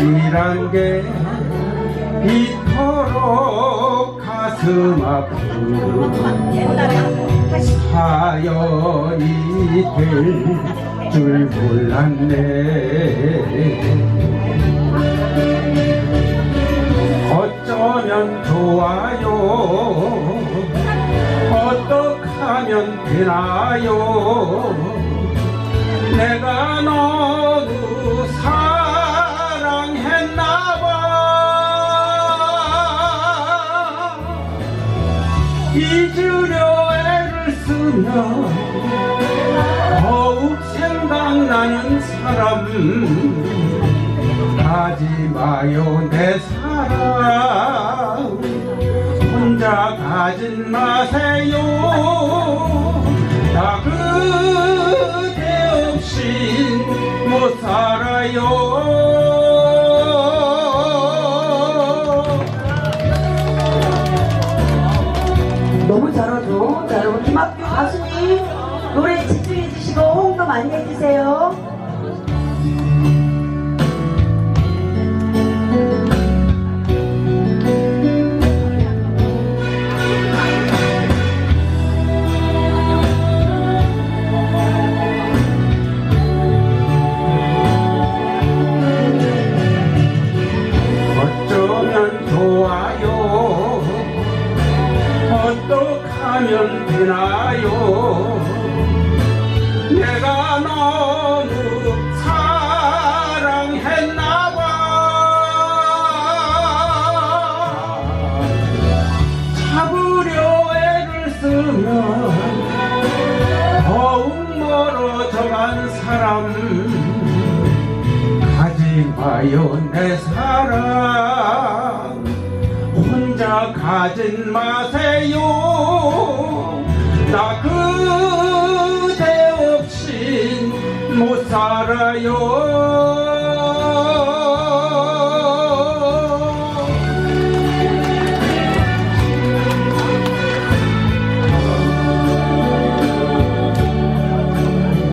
이란 게 이토록 가슴 아픈 사연이 될 줄 몰랐네. 어쩌면 좋아요? 어떡하면 되나요? 내가 너무 사 잊으려 애를 쓰면 더욱 생각나는 사람 하지 마요 내 사랑. 혼자 가진 마세요. 나 그대 없인 못 살아요 가수님 노래 집중해 주시고 호응도 많이 해주세요. 어떡하면 되나요 쓰면 더욱 멀어져간 사람 가지 마요 내 사랑. 혼자 가진 마세요. 나 그대 없인 못 살아요